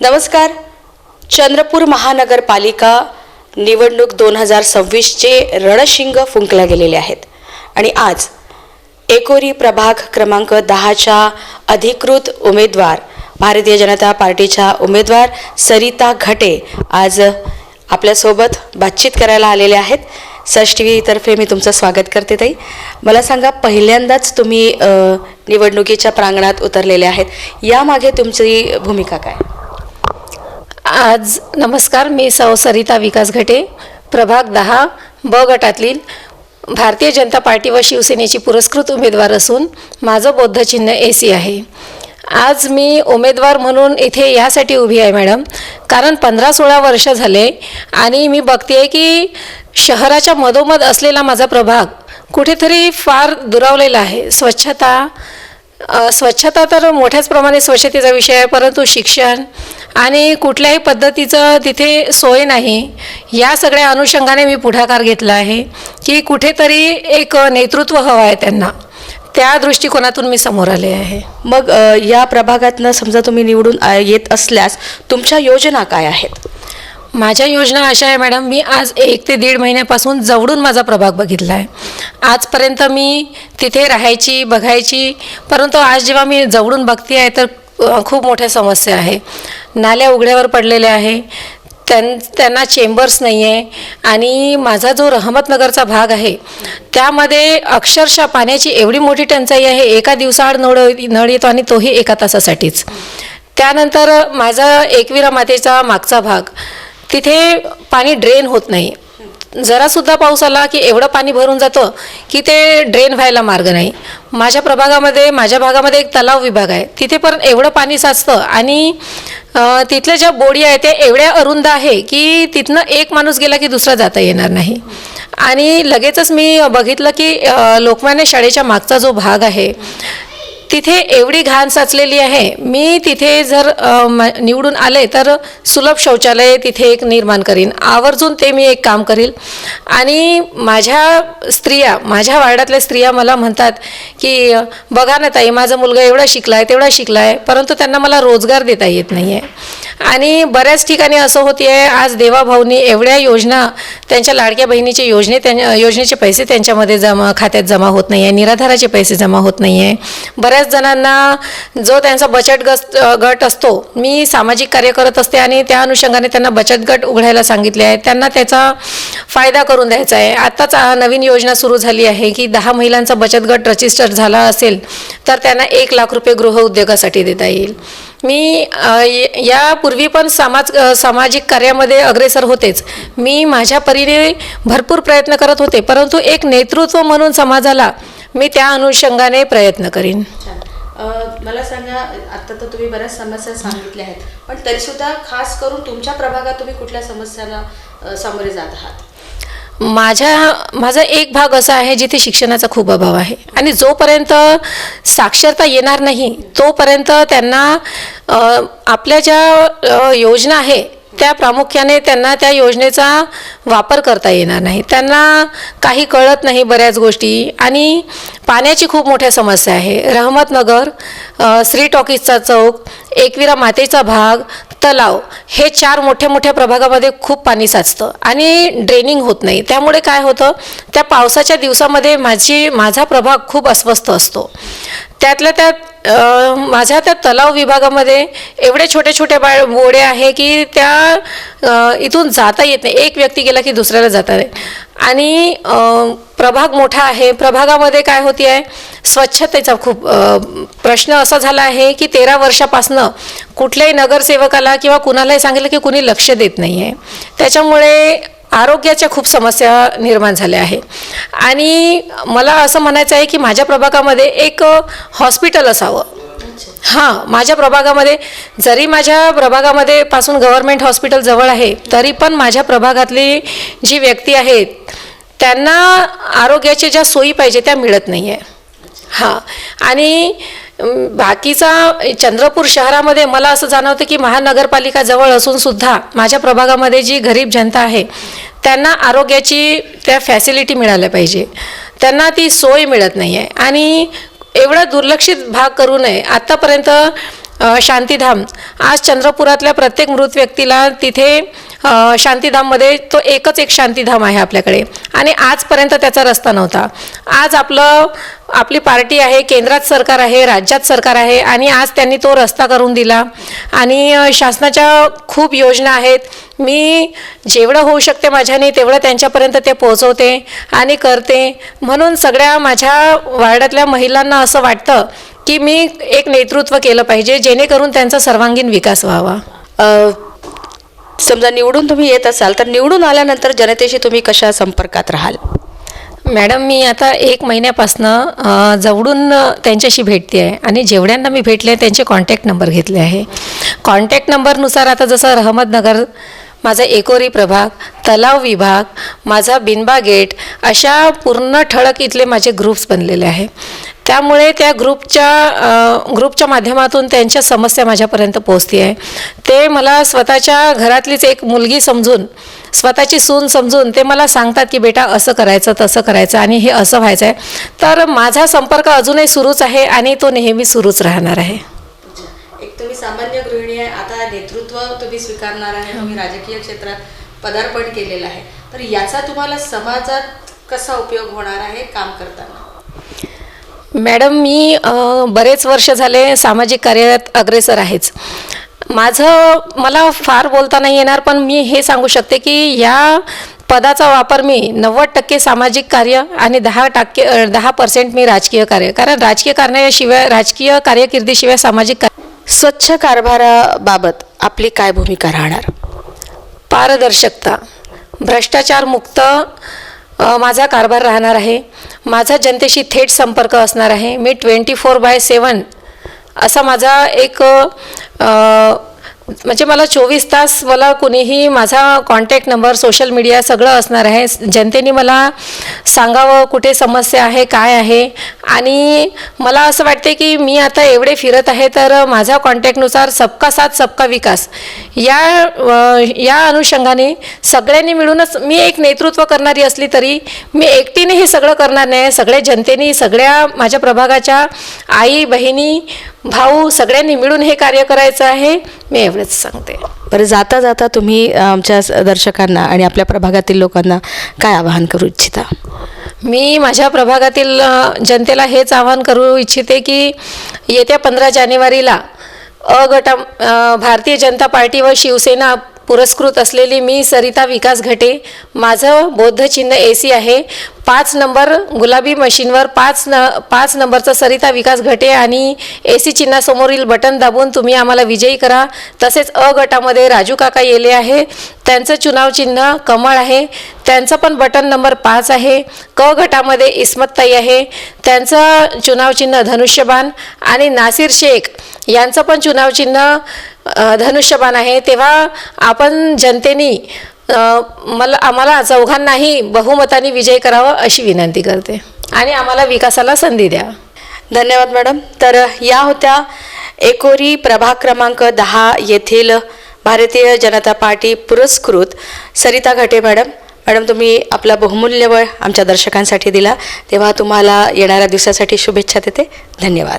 नमस्कार. चंद्रपूर महानगरपालिका निवडणूक दोन हजार सव्वीसचे रणशिंग फुंकल्या गेलेले आहेत. आणि आज एकोरी प्रभाग क्रमांक दहाच्या अधिकृत उमेदवार भारतीय जनता पार्टीच्या उमेदवार सरिता घटे आज आपल्यासोबत बातचीत करायला आलेले आहेत. सच टी व्हीतर्फे मी तुमचं स्वागत करते ताई. मला सांगा पहिल्यांदाच तुम्ही निवडणुकीच्या प्रांगणात उतरलेले आहेत. यामागे तुमची भूमिका काय? आज नमस्कार मी सौ सरिता विकास घटे प्रभाग दहा ब गटातील भारतीय जनता पार्टी व शिवसेनेची पुरस्कृत उमेदवार असून माझं बौद्धचिन्ह ए सी आहे. आज मी उमेदवार म्हणून इथे यासाठी उभी आहे मॅडम. कारण पंधरा सोळा वर्ष झाले आणि मी बघते की शहराच्या मधोमध असलेला माझा प्रभाग कुठेतरी फार दुरावलेला आहे. स्वच्छता स्वच्छता तर मोठ्याच प्रमाणे स्वच्छतेचा विषय आहे परंतु शिक्षण आणि कुठल्याही पद्धतीचं तिथे सोय नाही या सगळ्या अनुषंगाने मी पुढाकार घेतला आहे की कुठेतरी एक नेतृत्व हवं आहे त्यांना. त्या दृष्टिकोनातून मी समोर आले आहे. मग या प्रभागातनं समजा तुम्ही निवडून येत असल्यास तुमच्या योजना काय आहेत? माझ्या योजना अशा आहे मॅडम मी आज एक ते दीड महिन्यापासून जवळून माझा प्रभाग बघितला आहे आजपर्यंत मी तिथे राहायची बघायची परंतु आज जेव्हा मी जवळून बघते आहे तर खूप मोठ्या समस्या आहे. नाल्या उघड्यावर पडलेल्या आहे. त्यां त्यांना चेंबर्स नाही आहे आणि माझा जो रहमतनगरचा भाग आहे त्यामध्ये अक्षरशः पाण्याची एवढी मोठी टंचाई आहे एका दिवसाआड नळ नळ येतो आणि तोही एका तासासाठीच. त्यानंतर माझा एकविरा मातेचा मागचा भाग तिथे पाणी ड्रेन होत नाही. जरासुद्धा पाऊस आला की एवढं पाणी भरून जातं की ते ड्रेन व्हायला मार्ग नाही. माझ्या प्रभागामध्ये माझ्या भागामध्ये एक तलाव विभाग आहे. तिथे पण एवढं पाणी साचतं आणि तिथल्या ज्या बोडी आहे त्या एवढ्या अरुंद आहे की तिथनं एक माणूस गेला की दुसरा जाता येणार नाही. आणि लगेचच मी बघितलं की लोकमान्य शाळेच्या मागचा जो भाग आहे तिथे एवढी घाण साचलेली आहे. मी तिथे जर निवडून आले तर सुलभ शौचालय तिथे एक निर्माण करीन. आवर्जून ते मी एक काम करील. आणि माझ्या स्त्रिया माझ्या वार्डातल्या स्त्रिया मला म्हणतात की बघा ना ताई माझा मुलगा एवढा शिकला आहे तेवढा शिकला आहे परंतु त्यांना मला रोजगार देता येत नाही आहे आणि बऱ्याच ठिकाणी असं होती आहे आज देवाभाऊनी एवढ्या योजना त्यांच्या लाडक्या बहिणीचे योजने त्यां योजनेचे पैसे त्यांच्यामध्ये जमा खात्यात जमा होत नाही आहे निराधाराचे पैसे जमा होत नाही आहे बऱ्याच जणांना जो त्यांचा बचत गट गट असतो मी सामाजिक कार्य करत असते आणि त्या अनुषंगाने त्यांना बचत गट उघडायला सांगितले आहे. त्यांना त्याचा फायदा करून द्यायचा आहे. आत्ताच नवीन योजना सुरू झाली आहे की दहा महिलांचा बचत गट रजिस्टर झाला असेल तर त्यांना एक लाख रुपये गृह उद्योगासाठी देता येईल. मी यापूर्वी पण समाज सामाजिक कार्यामध्ये अग्रेसर होतेच. मी माझ्या परीने भरपूर प्रयत्न करत होते परंतु एक नेतृत्व म्हणून समाजाला मी त्या अनुषंगाने प्रयत्न करीन. मला सांगा आता तर तुम्ही बऱ्याच समस्या सांगितल्या आहेत पण तरीसुद्धा खास करून तुमच्या प्रभागात तुम्ही कुठल्या समस्यांना सामोरे जात आहात? माझ्या माझा एक भाग असा आहे जिथे शिक्षणाचा खूप अभाव आहे. आणि जोपर्यंत साक्षरता येणार नाही तोपर्यंत त्यांना आपल्या ज्या योजना आहे त्या प्रामुख्याने त्यांना त्या योजनेचा वापर करता येणार नाही. त्यांना काही कळत नाही बऱ्याच गोष्टी. आणि पाण्याची खूप मोठ्या समस्या आहे. रहमतनगर श्री टॉकीजचा चौक एकविरा मातेचा भाग तलाव हे चार मोठ्या मोठ्या प्रभागामध्ये खूप पाणी साचतं आणि ड्रेनिंग होत नाही. त्यामुळे काय होतं त्या पावसाच्या दिवसामध्ये माझी माझा प्रभाग खूप अस्वस्थ असतो. त्यातल्या त्यात माझ्या त्या तलाव विभागामध्ये एवढे छोटे छोटे बा बोडे आहे की त्या इथून जाता येत नाही. एक व्यक्ती गेला की दुसऱ्याला जाता नाही. आणि प्रभाग मोठा आहे. प्रभागामध्ये काय होती आहे स्वच्छतेचा खूप प्रश्न असा झाला आहे की तेरा वर्षापासनं कुठल्याही नगरसेवकाला किंवा कुणालाही सांगितलं की कुणी लक्ष देत नाही आहे त्याच्यामुळे आरोग्याच्या खूप समस्या निर्माण झाल्या आहे. आणि मला असं म्हणायचं आहे की माझ्या प्रभागामध्ये एक हॉस्पिटल असावं. हां माझ्या प्रभागामध्ये जरी माझ्या प्रभागामध्ये पासून गव्हर्मेंट हॉस्पिटल जवळ आहे तरी पण माझ्या प्रभागातली जी व्यक्ती आहेत त्यांना आरोग्याच्या ज्या सोयी पाहिजे त्या मिळत नाही आहे हां. आणि बाकीचा चंद्रपूर शहरामध्ये मला असं जाणवतं की महानगरपालिका जवळ असूनसुद्धा माझ्या प्रभागामध्ये जी गरीब जनता आहे त्यांना आरोग्याची त्या फॅसिलिटी मिळाल्या पाहिजे. त्यांना ती सोय मिळत नाही आहे आणि एवढा दुर्लक्षित भाग करू नये. आत्तापर्यंत शांतीधाम आज चंद्रपुरातल्या प्रत्येक मृत व्यक्तीला तिथे शांतीधाममध्ये तो एकच एक शांतीधाम आहे आपल्याकडे. आणि आजपर्यंत त्याचा रस्ता नव्हता. आज आपलं आपली पार्टी आहे केंद्रात सरकार आहे राज्यात सरकार आहे आणि आज त्यांनी तो रस्ता करून दिला. आणि शासनाच्या खूप योजना आहेत. मी जेवढं होऊ शकते माझ्याने तेवढं त्यांच्यापर्यंत ते पोहोचवते आणि करते. म्हणून सगळ्या माझ्या वार्डातल्या महिलांना असं वाटतं की मी एक नेतृत्व केलं पाहिजे जेणेकरून त्यांचा सर्वांगीण विकास व्हावा. समजा निवडून तुम्ही येत असाल तर निवडून आल्यानंतर जनतेशी तुम्ही कशा संपर्कात राहाल? मॅडम मी आता एक महिन्यापासनं जवळून त्यांच्याशी भेटते आहे आणि जेवढ्यांना मी भेटले त्यांचे कॉन्टॅक्ट नंबर घेतले आहे. कॉन्टॅक्ट नंबरनुसार आता जसं अहमदनगर माझा एकोरी प्रभाग तलाव विभाग माझा बिनबा गेट अशा पूर्ण ठळक इथले माझे ग्रुप्स बनलेले आहे. त्यामुळे त्या ग्रुपच्या ग्रुपच्या माध्यमातून त्यांच्या समस्या माझ्यापर्यंत पोहोचती आहे ते मला स्वतःच्या घरातलीच एक मुलगी समजून स्वतःची सून समजून ते मला सांगतात की बेटा असं करायचं तसं करायचं आणि हे असं व्हायचं आहे तर माझा संपर्क अजूनही सुरूच आहे आणि तो नेहमी सुरूच राहणार आहे. एक तुम्ही सामान्य गृहिणी आहे. आता नेतृत्व तुम्ही स्वीकारणार आहे. तुम्ही राजकीय क्षेत्रात पदार्पण केलेलं आहे. तर याचा तुम्हाला समाजात कसा उपयोग होणार आहे? काम करताना. मॅडम मी बरेच वर्ष झाले सामाजिक कार्यात अग्रेसर आहेच. माझं मला फार बोलता नाही येणार पण मी हे सांगू शकते की या पदाचा वापर मी नव्वद टक्के सामाजिक कार्य आणि दहा टक्के दहा पर्सेंट मी राजकीय कार्य. कारण राजकीय कारणाशिवाय राजकीय कार्यकिर्दीशिवाय सामाजिक कार्य स्वच्छ कारभाराबाबत आपली काय भूमिका राहणार? पारदर्शकता भ्रष्टाचारमुक्त माझा कारभार राहणार आहे. माझा जनतेशी थेट संपर्क असणार आहे. मी ट्वेंटी फोर बाय सेवन असा माझा एक म्हणजे मला चोवीस तास मला कुणीही माझा कॉन्टॅक्ट नंबर सोशल मीडिया सगळं असणार आहे. जनतेने मला सांगावं कुठे समस्या आहे काय आहे. आणि मला असं वाटते की मी आता एवढे फिरत आहे तर माझ्या कॉन्टॅक्टनुसार सबका साथ सबका विकास. या या अनुषंगाने सगळ्यांनी मिळूनच मी एक नेतृत्व करणारी असली तरी मी एकटीने हे सगळं करणार नाही. सगळ्या जनतेने सगळ्या माझ्या प्रभागाच्या आई बहिणी भाऊ सगळ्यांनी मिळून हे कार्य करायचं आहे. मी एवढंच सांगते. बरं जाता जाता तुम्ही आमच्या दर्शकांना आणि आपल्या प्रभागातील लोकांना काय आवाहन करू इच्छिता? मी माझ्या प्रभागातील जनतेला हेच आवाहन करू इच्छिते की येत्या पंधरा जानेवारीला अ गटा भारतीय जनता पार्टी व शिवसेना पुरस्कृत असलेली मी सरिता विकास घटे माझं बौद्ध चिन्ह ए सी आहे. पाच नंबर गुलाबी मशीनवर पाच न पाच नंबरचं सरिता विकास घटे आणि ए सी चिन्हासमोरील बटन दाबून तुम्ही आम्हाला विजयी करा. तसेच अ गटामध्ये राजू काका येले आहे. त्यांचं चुनाव चिन्ह कमळ आहे. त्यांचं पण बटन नंबर पाच आहे. क गटामध्ये इस्मतताई आहे. त्यांचं चुनाव चिन्ह धनुष्यबाण आणि नासिर शेख यांचं पण चुनाव चिन्ह धनुष्यबान धनुष्यबाण आहे. तेव्हा आपण जनतेनी मला आम्हाला चौघांनाही बहुमताने विजय करावा अशी विनंती करते. आणि आम्हाला विकासाला संधी द्या. धन्यवाद मॅडम. तर या होत्या एकोरी प्रभाग क्रमांक दहा येथील भारतीय जनता पार्टी पुरस्कृत सरिता घटे मॅडम. मॅडम तुम्ही आपला बहुमूल्य वेळ आमच्या दर्शकांसाठी दिला. तेव्हा तुम्हाला येणाऱ्या दिवसासाठी शुभेच्छा देते. धन्यवाद.